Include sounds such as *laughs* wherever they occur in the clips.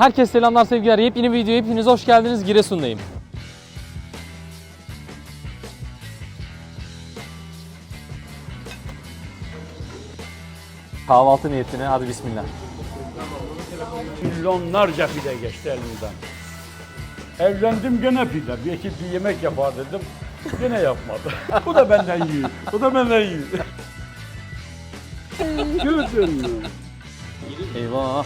Herkese selamlar sevgiler. Yepyeni bir videoya hepiniz hoş geldiniz. Giresun'dayım. Kahvaltı niyetine hadi bismillah. Milyonlarca pide geçti elimden. Evlendim gene pide. Bir ekip bir yemek yapar dedim. Gene yapmadı. *laughs* Bu da benden yiyor. Bu da benden yiyor. *laughs* Gördün mü? Eyvah.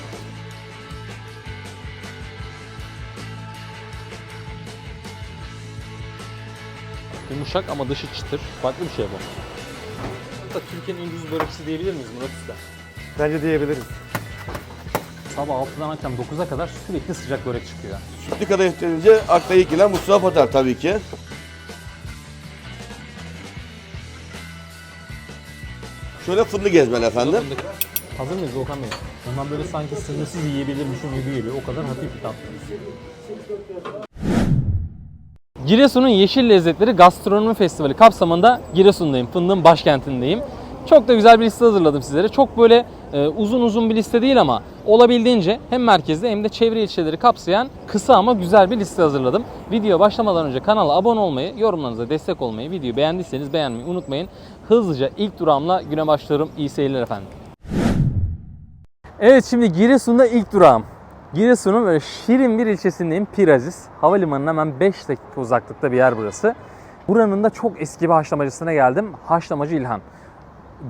Yumuşak ama dışı çıtır. Farklı bir şey bu. Hatta Türkiye'nin en ucuz börekçisi diyebilir miyiz Murat Usta? Bence diyebiliriz. Sabah 6'dan akşam 9'a kadar sürekli sıcak börek çıkıyor. Sütlü kadayıf denince akla ilk gelen Mustafa Patar tabii ki. Şöyle fındık ezmeli efendim. Fındık. Hazır mıyız Volkan Bey? Ondan böyle sanki sınırsız yiyebilirmişim gibi geliyor. O kadar hafif bir tat. Giresun'un Yeşil Lezzetleri Gastronomi Festivali kapsamında Giresun'dayım. Fındık'ın başkentindeyim. Çok da güzel bir liste hazırladım sizlere. Çok böyle e, uzun uzun bir liste değil ama olabildiğince hem merkezde hem de çevre ilçeleri kapsayan kısa ama güzel bir liste hazırladım. Video başlamadan önce kanala abone olmayı, yorumlarınıza destek olmayı, videoyu beğendiyseniz beğenmeyi unutmayın. Hızlıca ilk durağımla güne başlıyorum. İyi seyirler efendim. Evet şimdi Giresun'da ilk durağım. Giresun'un böyle şirin bir ilçesindeyim. Piraziz. Havalimanının hemen 5 dakika uzaklıkta bir yer burası. Buranın da çok eski bir haşlamacısına geldim. Haşlamacı İlhan.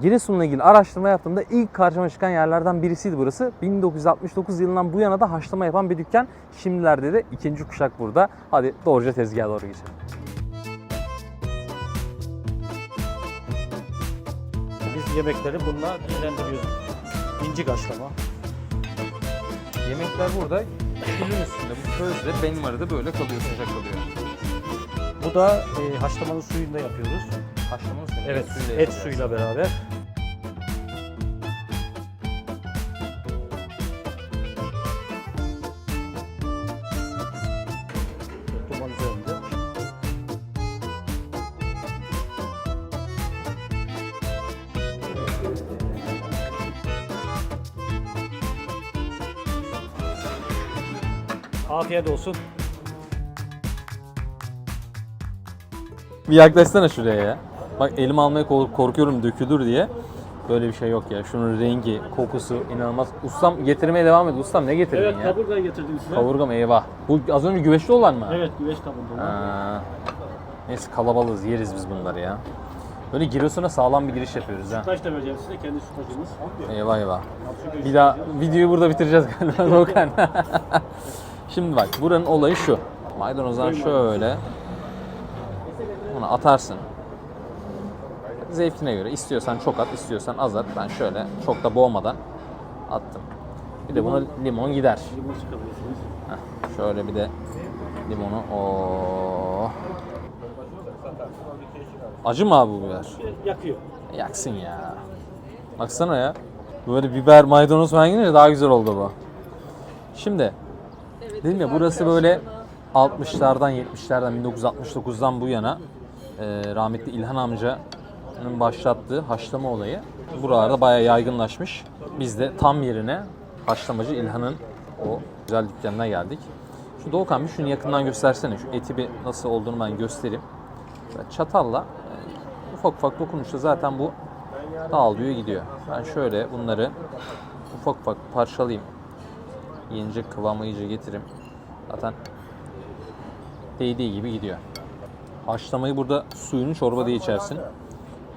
Giresun'la ilgili araştırma yaptığımda ilk karşıma çıkan yerlerden birisiydi burası. 1969 yılından bu yana da haşlama yapan bir dükkan. Şimdilerde de ikinci kuşak burada. Hadi doğruca tezgaha doğru geçelim. Biz yemekleri bununla dinlendiriyoruz. İnci haşlama. Yemekler burada külün üstünde. Bu közde benim arada böyle kalıyor, sıcak kalıyor. Bu da e, haşlamanın suyunda yapıyoruz. Haşlamanın suyunu Evet, suyuyla et yapacağız. suyuyla beraber. Afiyet olsun. Bir yaklaşsana şuraya ya. Bak elim almaya kork- korkuyorum dökülür diye. Böyle bir şey yok ya. Şunun rengi, kokusu inanılmaz. Ustam getirmeye devam et. Ustam ne getirdin Evet, ya? kaburga getirdim size. Kavurgam eyvah. Bu az önce güveçli olan mı? Evet, güveç kaburga. Ha. Neyse kalabalığız yeriz biz bunları ya. Böyle Giresun'a sağlam bir giriş yapıyoruz ha. Sütlaç da vereceğim size, kendi sütlacımız. Eyvah eyvah. Bir daha videoyu burada bitireceğiz galiba *laughs* Doğukan. *laughs* Şimdi bak buranın olayı şu. Maydanozdan şöyle bunu atarsın. Zevkine göre istiyorsan çok at, istiyorsan az at. Ben şöyle çok da boğmadan attım. Bir de buna limon gider. Limon sıkabilirsiniz. Heh, şöyle bir de limonu. Oo. Acı mı abi bu biber? Yakıyor. Yaksın ya. Baksana ya. Böyle biber, maydanoz falan daha güzel oldu bu. Şimdi dedim ya burası böyle 60'lardan 70'lerden 1969'dan bu yana e, rahmetli İlhan amcanın başlattığı haşlama olayı buralarda bayağı yaygınlaşmış. Biz de tam yerine haşlamacı İlhan'ın o güzel dükkanına geldik. Şu Doğukan bir şunu yakından göstersene. Şu eti bir nasıl olduğunu ben göstereyim. Çatalla e, ufak ufak dokunuşla zaten bu dağılıyor gidiyor. Ben şöyle bunları ufak ufak parçalayayım. Yiyince kıvamı iyice getireyim. Zaten değdiği gibi gidiyor. Haşlamayı burada suyunu çorba diye içersin.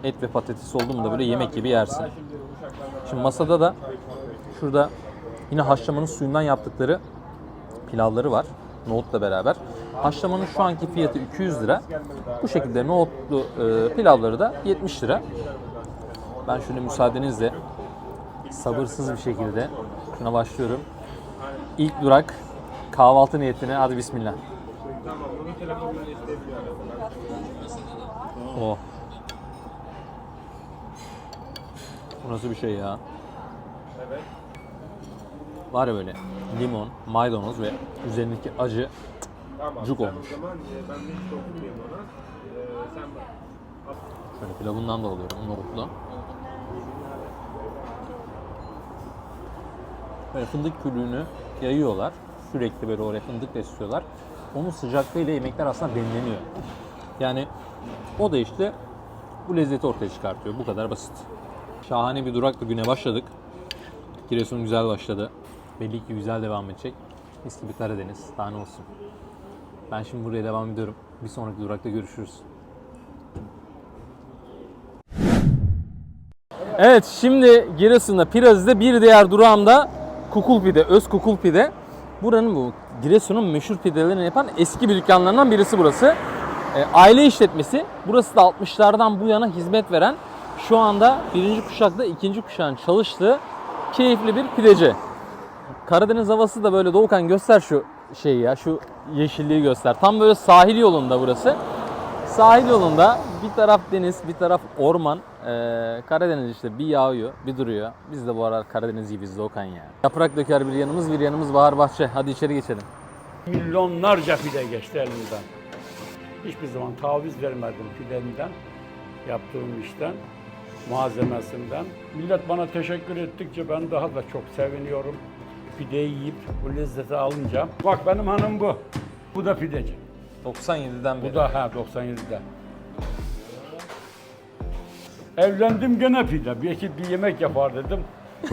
Et ve patates oldu mu da böyle yemek gibi yersin. Şimdi masada da şurada yine haşlamanın suyundan yaptıkları pilavları var. Nohutla beraber. Haşlamanın şu anki fiyatı 200 lira. Bu şekilde nohutlu e, pilavları da 70 lira. Ben şöyle müsaadenizle sabırsız bir şekilde şuna başlıyorum. İlk durak kahvaltı niyetine hadi bismillah. Oh. Bu nasıl bir şey ya? Var ya böyle limon, maydanoz ve üzerindeki acı cuk olmuş. Şöyle pilavından da alıyorum nohutlu. Böyle fındık külünü yayıyorlar. Sürekli böyle oraya fındık besliyorlar. Onun sıcaklığıyla yemekler aslında demleniyor. Yani o da işte bu lezzeti ortaya çıkartıyor. Bu kadar basit. Şahane bir durakla güne başladık. Giresun güzel başladı. Belli ki güzel devam edecek. Mis gibi Karadeniz. Daha olsun. Ben şimdi buraya devam ediyorum. Bir sonraki durakta görüşürüz. Evet şimdi Giresun'da Pirazi'de bir diğer durağımda Kukul Pide, Öz Kukul Pide. Buranın bu Giresun'un meşhur pidelerini yapan eski bir dükkanlarından birisi burası. E, aile işletmesi. Burası da 60'lardan bu yana hizmet veren şu anda birinci kuşakta ikinci kuşağın çalıştığı keyifli bir pideci. Karadeniz havası da böyle Doğukan göster şu şeyi ya şu yeşilliği göster. Tam böyle sahil yolunda burası. Sahil yolunda bir taraf deniz, bir taraf orman. Ee, Karadeniz işte bir yağıyor, bir duruyor. Biz de bu aralar Karadeniz gibiyiz Doğukan ya. Yaprak döker bir yanımız, bir yanımız bahar bahçe. Hadi içeri geçelim. Milyonlarca pide geçti elimden. Hiçbir zaman taviz vermedim pidemden, yaptığım işten, malzemesinden. Millet bana teşekkür ettikçe ben daha da çok seviniyorum. Pideyi yiyip bu lezzeti alınca. Bak benim hanım bu. Bu da pideci. 97'den Bu da ha 97'de. Evlendim gene pide. Bir ekip bir yemek yapar dedim.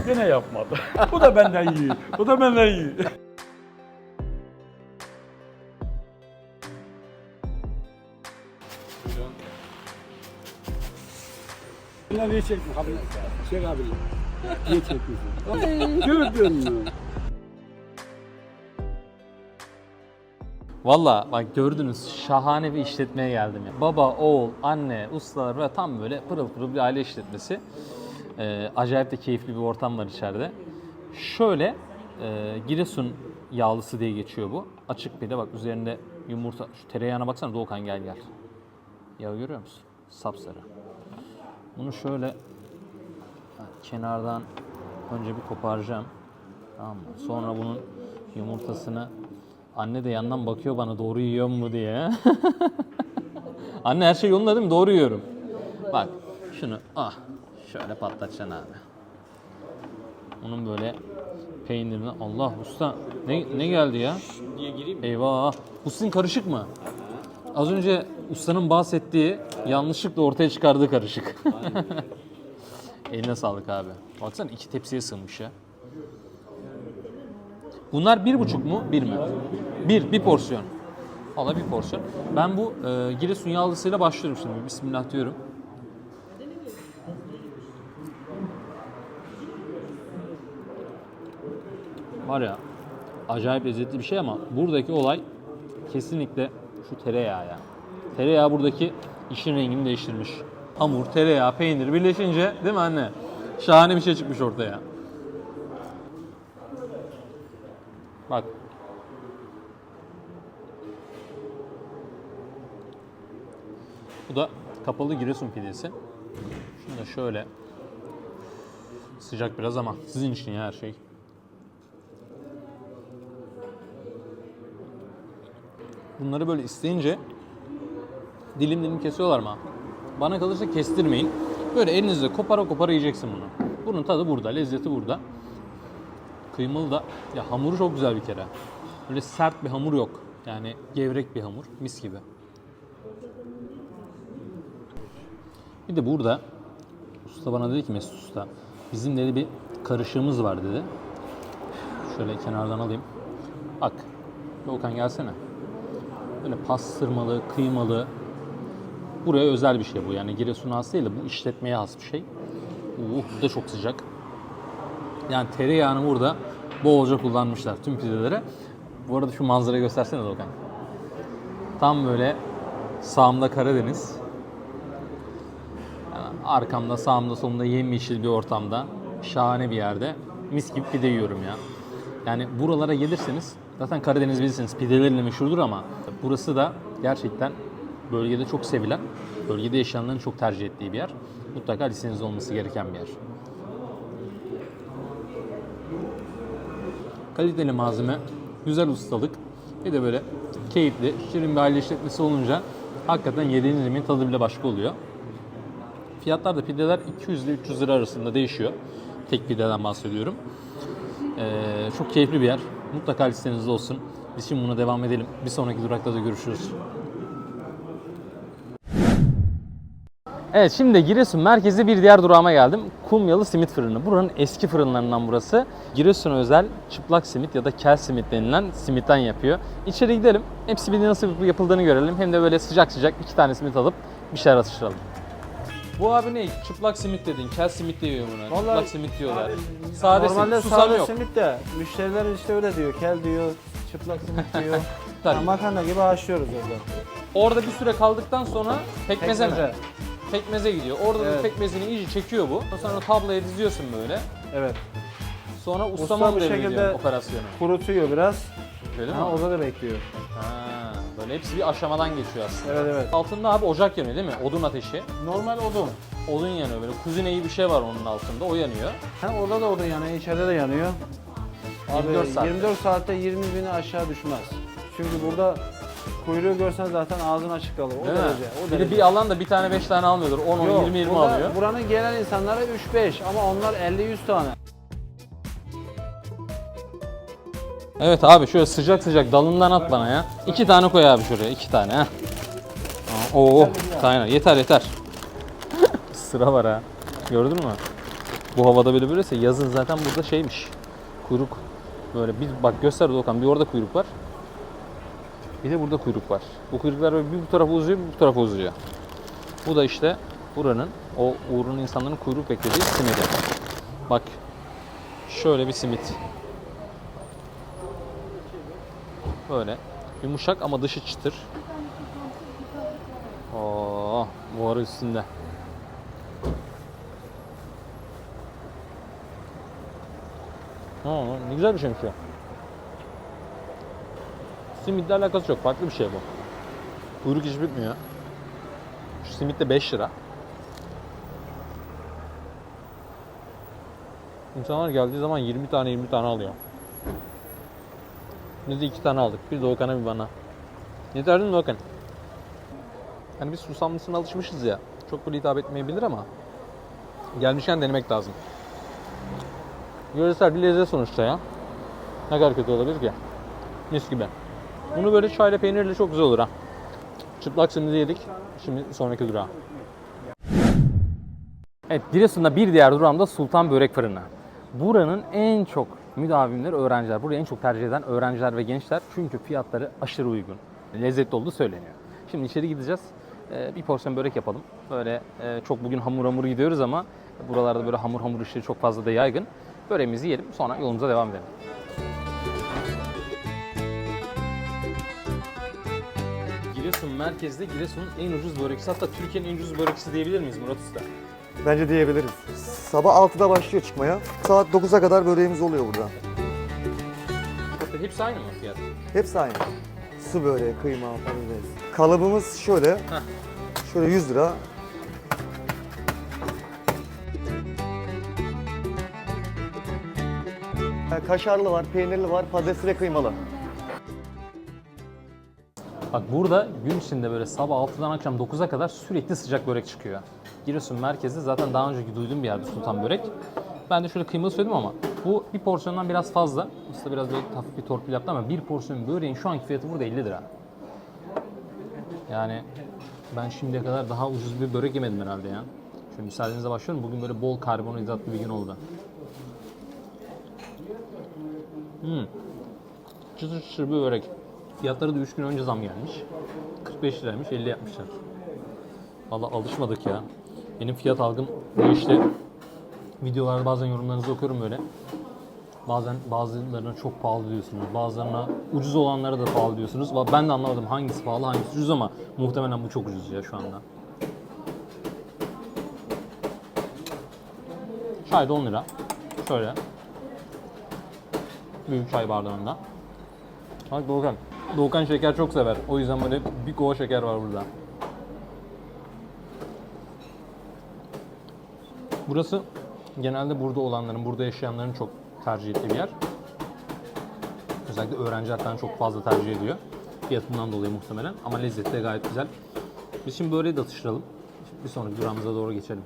Gene yapmadı. *laughs* bu da benden iyi. Bu da benden iyi. Bunlar niye çekmiyor abi? Çek abi. Niye çekmiyorsun? Gördün mü? Valla bak gördünüz şahane bir işletmeye geldim ya. Baba, oğul, anne, ustalar ve tam böyle pırıl pırıl bir aile işletmesi. Ee, acayip de keyifli bir ortam var içeride. Şöyle e, Giresun yağlısı diye geçiyor bu. Açık pide bak üzerinde yumurta. Şu tereyağına baksana Doğukan gel gel. Yağı görüyor musun? Sapsarı. Bunu şöyle kenardan önce bir koparacağım. Tamam mı? Sonra bunun yumurtasını anne de yandan bakıyor bana doğru yiyor mu diye. *laughs* anne her şey yolunda değil mi? Doğru yiyorum. Bak şunu ah şöyle patlatacaksın abi. Onun böyle peynirini Allah usta ne, ne geldi ya? Diye gireyim mi? Eyvah. Bu sizin karışık mı? Az önce ustanın bahsettiği yanlışlıkla ortaya çıkardığı karışık. *laughs* Eline sağlık abi. Baksana iki tepsiye sığmış ya. Bunlar bir buçuk mu? Bir mi? Bir, bir porsiyon. Valla bir porsiyon. Ben bu e, Giresun yağlısıyla başlıyorum şimdi. Bismillah diyorum. Var ya acayip lezzetli bir şey ama buradaki olay kesinlikle şu tereyağı ya. Tereyağı buradaki işin rengini değiştirmiş. Hamur, tereyağı, peynir birleşince değil mi anne? Şahane bir şey çıkmış ortaya. Bak. Bu da kapalı Giresun pidesi. Şunu da şöyle sıcak biraz ama sizin için ya her şey. Bunları böyle isteyince dilim dilim kesiyorlar mı? Bana kalırsa kestirmeyin. Böyle elinizle kopara kopara yiyeceksin bunu. Bunun tadı burada, lezzeti burada. Kıymalı da ya hamuru çok güzel bir kere. Böyle sert bir hamur yok. Yani gevrek bir hamur, mis gibi. Bir de burada usta bana dedi ki Mesut Usta bizim dedi bir karışığımız var dedi. Şöyle kenardan alayım. Bak. Volkan gelsene. Böyle pastırmalı, kıymalı. Buraya özel bir şey bu. Yani Giresun'a has değil de bu işletmeye has bir şey. Uh, bu da çok sıcak. Yani tereyağını burada bolca kullanmışlar tüm pidelere. Bu arada şu manzarayı göstersene Doğukan. Tam böyle sağımda Karadeniz. Yani arkamda, sağımda, solumda yemyeşil bir ortamda. Şahane bir yerde. Mis gibi pide yiyorum ya. Yani buralara gelirseniz zaten Karadeniz bilirsiniz pideleriyle meşhurdur ama burası da gerçekten bölgede çok sevilen, bölgede yaşayanların çok tercih ettiği bir yer. Mutlaka listenizde olması gereken bir yer. Kaliteli malzeme, güzel ustalık, bir de böyle keyifli, şirin bir aile işletmesi olunca hakikaten yediğiniz yemeğin tadı bile başka oluyor. Fiyatlar da pideler 200 ile 300 lira arasında değişiyor. Tek pideden bahsediyorum. Ee, çok keyifli bir yer. Mutlaka listenizde olsun. Biz şimdi buna devam edelim. Bir sonraki durakta da görüşürüz. Evet şimdi Giresun merkezi bir diğer durağıma geldim. Kumyalı Simit Fırını. Buranın eski fırınlarından burası. Giresun'a özel çıplak simit ya da kel simit denilen simitten yapıyor. İçeri gidelim. Hepsi bir nasıl yapıldığını görelim. Hem de böyle sıcak sıcak iki tane simit alıp bir şeyler atıştıralım. Bu abi ne? Çıplak simit dedin. Kel simit diyor buna. Vallahi- çıplak simit diyorlar. Sade Normalde simit. Susam sade yok. simit de müşteriler işte öyle diyor. Kel diyor, çıplak simit diyor. *laughs* Ha, makarna gibi haşlıyoruz orada. Orada bir süre kaldıktan sonra pekmeze mi? Pekmeze. Gidiyor. Orada da Evet. pekmezini iyice çekiyor bu. Sonra tabloya diziyorsun böyle. Evet. Sonra Usta ustama mı bir devrediyor şekilde- operasyonu? Kurutuyor biraz. Öyle mi? Ha, orada da bekliyor. Ha, böyle hepsi bir aşamadan geçiyor aslında. Evet evet. Altında abi ocak yanıyor değil mi? Odun ateşi. Normal odun. Odun yanıyor böyle. Kuzine iyi bir şey var onun altında. O yanıyor. Ha, orada da odun yanıyor, içeride de yanıyor. Abi 24 saatte. 24 saatte 20 bini aşağı düşmez. Çünkü burada kuyruğu görsen zaten ağzın açık kalır. O Değil derece. mi? O Bir de derece. bir alan da bir tane 5 tane almıyordur. 10, 10 Yok, 20, 20 burada- alıyor. Buranın gelen insanlara 3-5 ama onlar 50-100 tane. Evet abi şöyle sıcak sıcak dalından at bana ya. İki tane koy abi şuraya. iki tane ha. Aa, Oo, aynen yeter yeter. *laughs* Sıra var ha. Gördün mü? Bu havada böyle böylese yazın zaten burada şeymiş. Kuyruk böyle bir bak göster Doğukan bir orada kuyruk var. Bir de burada kuyruk var. Bu kuyruklar bir bu tarafa uzuyor bir bu tarafa uzuyor. Bu da işte buranın o uğrun insanların kuyruk beklediği simidi. Bak şöyle bir simit. Böyle yumuşak ama dışı çıtır. Oo, buharı üstünde. Ha, ne güzel bir şeymiş ya. Simitle alakası yok. Farklı bir şey bu. Kuyruk hiç bitmiyor. Şu simit de 5 lira. İnsanlar geldiği zaman 20 tane 20 tane alıyor. Biz de iki tane aldık. Bir Doğukan'a bir bana. Değil mi Doğukan? Hani biz susamlısına alışmışız ya. Çok böyle hitap etmeyebilir ama gelmişken denemek lazım. Yöresel bir lezzet sonuçta ya. Ne kadar kötü olabilir ki? Mis gibi. Bunu böyle çayla peynirle çok güzel olur ha. Çıplak simidi yedik. Şimdi sonraki durağa. Evet Giresun'da bir diğer durağım da Sultan Börek Fırını. Buranın en çok müdavimleri öğrenciler. Burayı en çok tercih eden öğrenciler ve gençler. Çünkü fiyatları aşırı uygun. Lezzetli olduğu söyleniyor. Şimdi içeri gideceğiz. Ee, Bir porsiyon börek yapalım. Böyle e, çok bugün hamur hamur gidiyoruz ama buralarda böyle hamur hamur işleri çok fazla da yaygın. Böreğimizi yiyelim sonra yolumuza devam edelim. Giresun merkezde Giresun'un en ucuz börekçisi hatta Türkiye'nin en ucuz börekçisi diyebilir miyiz Murat Usta? Bence diyebiliriz. Sabah 6'da başlıyor çıkmaya. Saat 9'a kadar böreğimiz oluyor burada. Hatta hepsi aynı mı fiyat? Hepsi aynı. Su böreği, kıyma, patates. Kalıbımız şöyle. Şöyle 100 lira. Kaşarlı var, peynirli var, patatesli ve kıymalı. Bak burada gün içinde böyle sabah 6'dan akşam 9'a kadar sürekli sıcak börek çıkıyor. Giresun merkezde zaten daha önceki duyduğum bir yerde Sultan Börek. Ben de şöyle kıymalı söyledim ama bu bir porsiyondan biraz fazla. Usta biraz böyle hafif bir torpil yaptı ama bir porsiyon böreğin şu anki fiyatı burada 50 lira. Yani ben şimdiye kadar daha ucuz bir börek yemedim herhalde ya. Şöyle müsaadenizle başlıyorum. Bugün böyle bol karbonhidratlı bir gün oldu. Hmm. Çıtır çıtır bir börek. Fiyatları da 3 gün önce zam gelmiş. 45 liraymış 50 yapmışlar. Valla alışmadık ya. Benim fiyat algım değişti. Videolarda bazen yorumlarınızı okuyorum böyle. Bazen bazılarına çok pahalı diyorsunuz. Bazılarına ucuz olanlara da pahalı diyorsunuz. Ben de anlamadım hangisi pahalı hangisi ucuz ama muhtemelen bu çok ucuz ya şu anda. Çay da 10 lira. Şöyle. Büyük çay bardağında. Bak Doğukan. Doğukan şeker çok sever. O yüzden böyle bir kova şeker var burada. Burası genelde burada olanların, burada yaşayanların çok tercih ettiği bir yer. Özellikle öğrenciler falan çok fazla tercih ediyor. Fiyatından dolayı muhtemelen ama lezzeti de gayet güzel. Biz şimdi böreği de atıştıralım. Şimdi bir sonraki durağımıza doğru geçelim.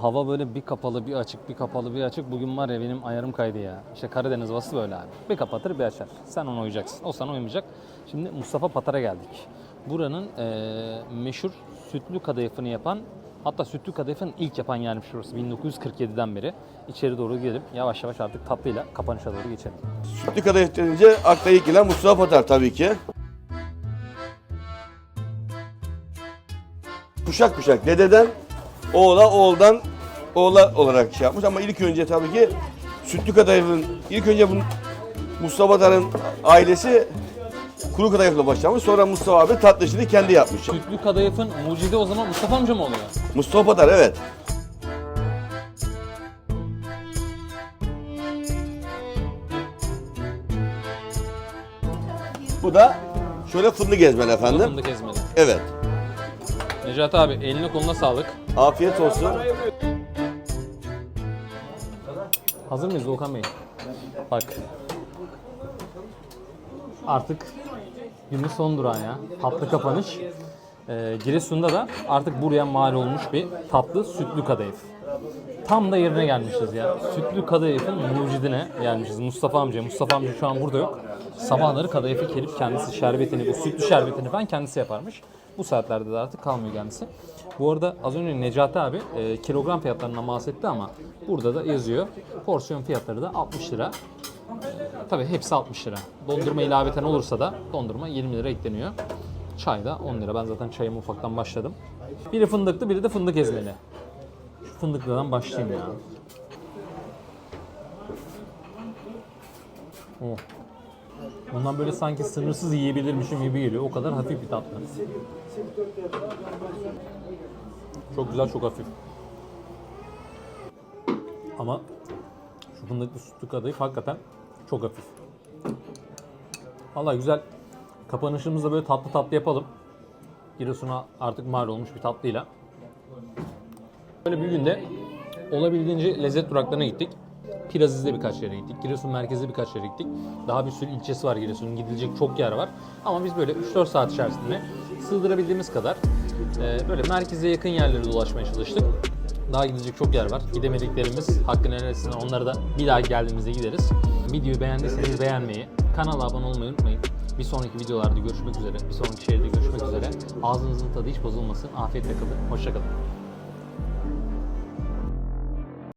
Hava böyle bir kapalı bir açık bir kapalı bir açık. Bugün var ya benim ayarım kaydı ya. İşte Karadeniz havası böyle abi. Bir kapatır bir açar. Sen ona uyacaksın. O sana uymayacak. Şimdi Mustafa Patar'a geldik. Buranın eee, meşhur sütlü kadayıfını yapan hatta sütlü kadayıfın ilk yapan yermiş şurası 1947'den beri. İçeri doğru gidelim. Yavaş yavaş artık tatlıyla kapanışa doğru geçelim. Sütlü kadayıf denince akla ilk gelen Mustafa Patar tabii ki. Kuşak kuşak dededen oğula oğuldan oğula olarak şey yapmış ama ilk önce tabii ki sütlü kadayıfın ilk önce bu Mustafa Patar'ın ailesi kuru kadayıfla başlamış. Sonra Mustafa abi tatlı işini kendi yapmış. Sütlü kadayıfın mucidi o zaman Mustafa amca mı oluyor? Mustafa Patar evet. Bu da şöyle fındık ezmen efendim. Fındık ezmeli. Evet. Necati abi eline koluna sağlık. Afiyet olsun. Hazır mıyız Volkan Bey? Bak. Artık günün son durağı ya. Tatlı kapanış. Ee, Giresun'da da artık buraya mal olmuş bir tatlı sütlü kadayıf. Tam da yerine gelmişiz ya. Sütlü kadayıfın mucidine gelmişiz. Mustafa amca. Mustafa amca şu an burada yok. Sabahları kadayıfı kelip kendisi şerbetini, bu sütlü şerbetini falan kendisi yaparmış. Bu saatlerde de artık kalmıyor kendisi. Bu arada az önce Necati abi e, kilogram fiyatlarından bahsetti ama burada da yazıyor. Porsiyon fiyatları da 60 lira. Tabii hepsi 60 lira. Dondurma ilaveten olursa da dondurma 20 lira ekleniyor. Çay da 10 lira. Ben zaten çayımı ufaktan başladım. Biri fındıklı, biri de fındık ezmeli. Şu fındıklıdan başlayayım ya. Oh. Ondan böyle sanki sınırsız yiyebilirmişim gibi geliyor. O kadar hafif bir tatlı. Çok güzel, çok hafif. Ama şu fındıklı sütlü kadayıf hakikaten çok hafif. Valla güzel. Kapanışımızda böyle tatlı tatlı yapalım. Giresun'a artık mal olmuş bir tatlıyla. Böyle bir günde olabildiğince lezzet duraklarına gittik. Piraziz'de birkaç yere gittik. Giresun merkezde birkaç yere gittik. Daha bir sürü ilçesi var Giresun'un. Gidilecek çok yer var. Ama biz böyle 3-4 saat içerisinde sığdırabildiğimiz kadar e, böyle merkeze yakın yerlere dolaşmaya çalıştık. Daha gidecek çok yer var. Gidemediklerimiz hakkını helal etsin. Onları da bir daha geldiğimizde gideriz. Videoyu beğendiyseniz beğenmeyi, kanala abone olmayı unutmayın. Bir sonraki videolarda görüşmek üzere. Bir sonraki şehirde görüşmek üzere. Ağzınızın tadı hiç bozulmasın. Afiyetle kalın. Hoşçakalın.